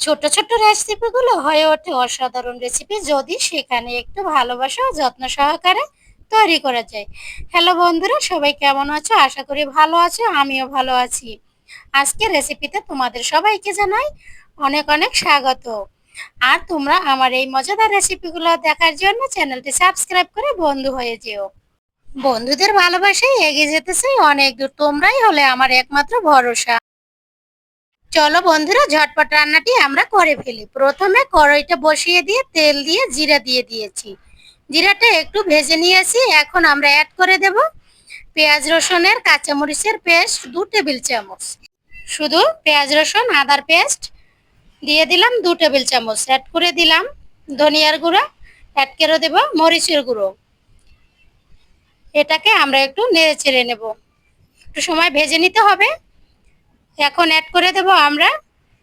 ছোট ছোট রেসিপিগুলো হয়ে ওঠে অসাধারণ রেসিপি যদি সেখানে একটু ভালোবাসা ও যত্ন সহকারে তৈরি করা যায়। হ্যালো বন্ধুরা, সবাই কেমন আছো? আশা করি ভালো আছো, আমিও ভালো আছি। আজকে রেসিপিতে তোমাদের সবাইকে জানাই অনেক অনেক স্বাগত। আর তোমরা আমার এই মজাদার রেসিপিগুলো দেখার জন্য চ্যানেলটি সাবস্ক্রাইব করে বন্ধু হয়ে যেও। বন্ধুদের ভালোবাসায় এগিয়ে যেতে চাই অনেক দূর, তোমরাই হলে আমার একমাত্র ভরসা। চলো বন্ধুরা, ঝটপট রান্নাটি আমরা করে ফেলি। প্রথমে কড়াইটা বসিয়ে দিয়ে তেল দিয়ে জিরা দিয়ে দিয়েছি। জিরাটা একটু ভেজে নিয়েছি, এখন আমরা অ্যাড করে দেব পেঁয়াজ রসুনের কাঁচামরিচের পেস্ট, দু টেবিল চামচ। শুধু পেঁয়াজ রসুন, আদার পেস্ট দিয়ে দিলাম দু টেবিল চামচ। অ্যাড করে দিলাম ধনিয়ার গুঁড়ো অ্যাড করে দেব মরিচের গুঁড়ো। এটাকে আমরা একটু নেড়ে চেড়ে নেব। একটু সময় ভেজে নিতে হবে। এখন অ্যাড করে দেব আমরা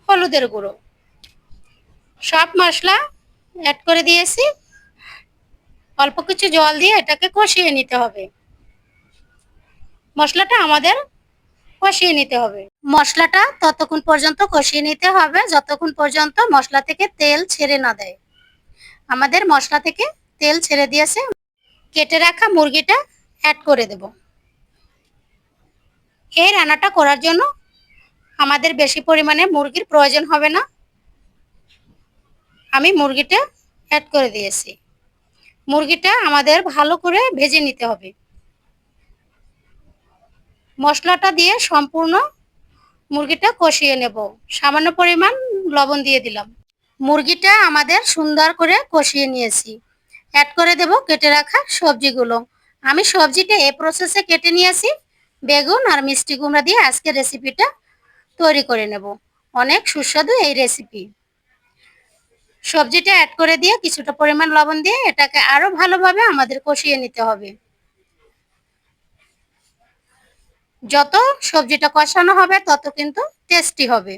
হলুদের গুঁড়ো। সব মশলা অ্যাড করে দিয়েছি। অল্প কিছু জল দিয়ে এটাকে কষিয়ে নিতে হবে। মশলাটা আমাদের কষিয়ে নিতে হবে। মশলাটা ততক্ষণ পর্যন্ত কষিয়ে নিতে হবে, যতক্ষণ পর্যন্ত মশলা থেকে তেল ছেড়ে না দেয়। আমাদের মশলা থেকে তেল ছেড়ে দিয়েছে। কেটে রাখা মুরগিটা অ্যাড করে দেব। এই রান্নাটা করার জন্য আমাদের বেশি পরিমাণে মুরগির প্রয়োজন হবে না। আমি মুরগিটা অ্যাড করে দিয়েছি। মুরগিটা আমাদের ভালো করে ভেজে নিতে হবে। মশলাটা দিয়ে সম্পূর্ণ মুরগিটা কষিয়ে নেব। সামান্য পরিমাণ লবণ দিয়ে দিলাম। মুরগিটা আমাদের সুন্দর করে কষিয়ে নিয়েছি। অ্যাড করে দেব কেটে রাখা সবজিগুলো। আমি সবজিটা এ প্রসেসে কেটে নিয়েছি। বেগুন আর মিষ্টি কুমড়া দিয়ে আজকে রেসিপিটা তৈরি করে নেব। অনেক সুস্বাদু এই রেসিপি সবজিটা অ্যাড করে দিয়ে কিছুটা পরিমাণ লবণ দিয়ে এটাকে আরও ভালোভাবে আমাদের কষিয়ে নিতে হবে। যত সবজিটা কষানো হবে, তত কিন্তু টেস্টি হবে।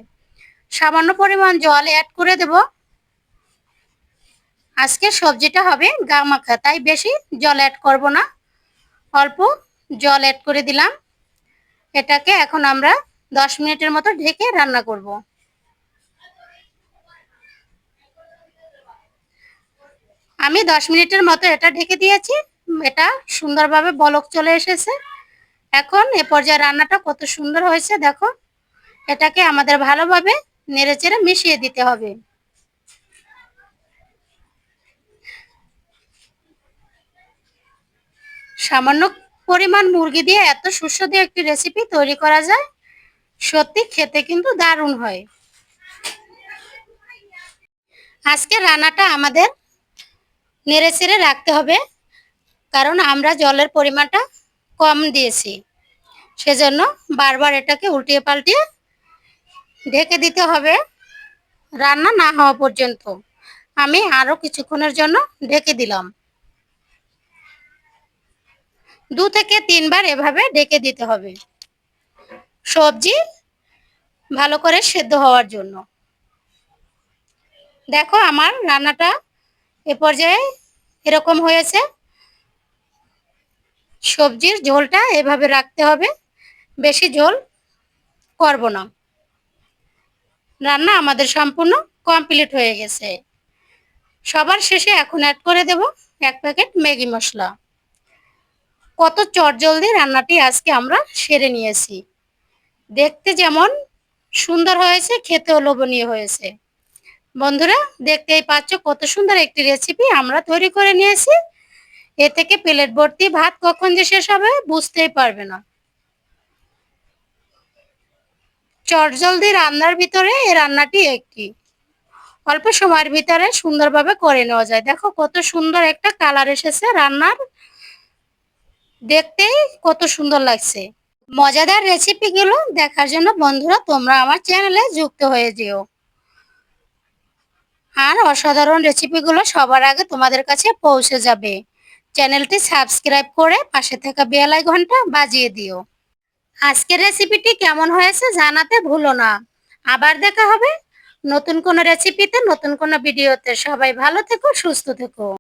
সামান্য পরিমাণ জল অ্যাড করে দেব। আজকে সবজিটা হবে গা মাখা, তাই বেশি জল অ্যাড করব না। অল্প জল অ্যাড করে দিলাম। এটাকে এখন আমরা দশ মিনিটের মতো ঢেকে রান্না করব। আমি দশ মিনিটের মতো এটা ঢেকে দিয়েছি। এটা সুন্দরভাবে বলক চলে এসেছে। এখন এ পর্যায়ে রান্নাটা কত সুন্দর হয়েছে, দেখো। এটাকে আমাদের ভালোভাবে নেড়ে চেড়ে মিশিয়ে দিতে হবে। সামান্য পরিমাণ মুরগি দিয়ে এত সুস্বাদু একটি রেসিপি তৈরি করা যায়। সত্যি খেতে কিন্তু দারুণ হয়। আজকে রান্নাটা আমাদের নেড়ে চেড়ে রাখতে হবে, কারণ আমরা জলের পরিমাণটা কম দিয়েছি। সেজন্য বারবার এটাকে উল্টিয়ে পাল্টিয়ে ঢেকে দিতে হবে, রান্না না হওয়া পর্যন্ত। আমি আরও কিছুক্ষণের জন্য ঢেকে দিলাম। দু থেকে তিনবার এভাবে ডেকে দিতে হবে। সবজি ভালো করে সেদ্ধ হওয়ার জন্য। দেখো আমার রান্নাটা এ পর্যায়ে এরকম হয়েছে। সবজির ঝোলটা এভাবে রাখতে হবে, বেশি ঝোল করব না। রান্না আমাদের সম্পূর্ণ কমপ্লিট হয়ে গেছে। সবার শেষে এখন অ্যাড করে দেব এক প্যাকেট ম্যাগি মশলা। কত চটজলদি রান্নাটি আজকে আমরা সেরে নিয়েছি। দেখতে যেমন সুন্দর হয়েছে, খেতেও লোভনীয় হয়েছে। বন্ধুরা, দেখতেই পাচ্ছ কত সুন্দর একটি রেসিপি আমরা তৈরি করে নিয়েছি। এ থেকে প্লেট ভর্তি, ভাত কখন যে শেষ হবে বুঝতেই পারবে না। চটজলদি রান্নার ভিতরে এই রান্নাটি একটি। অল্প সময়ের ভিতরে সুন্দরভাবে করে নেওয়া যায়। দেখো কত সুন্দর একটা কালার এসেছে রান্নার। দেখতেই কত সুন্দর লাগছে। মজাদার রেসিপিগুলো দেখার জন্য বন্ধুরা, তোমরা আমার চ্যানেলে যুক্ত হয়ে যেও। আর অসাধারণ রেসিপিগুলো সবার আগে তোমাদের কাছে পৌঁছে যাবে। চ্যানেলটি সাবস্ক্রাইব করে পাশে থাকা বেলাই ঘণ্টা বাজিয়ে দিও। আজকের রেসিপিটি কেমন হয়েছে জানাতে ভুলো না। আবার দেখা হবে নতুন কোনো রেসিপিতে নতুন কোনো ভিডিওতে সবাই ভালো থেকো, সুস্থ থেকো।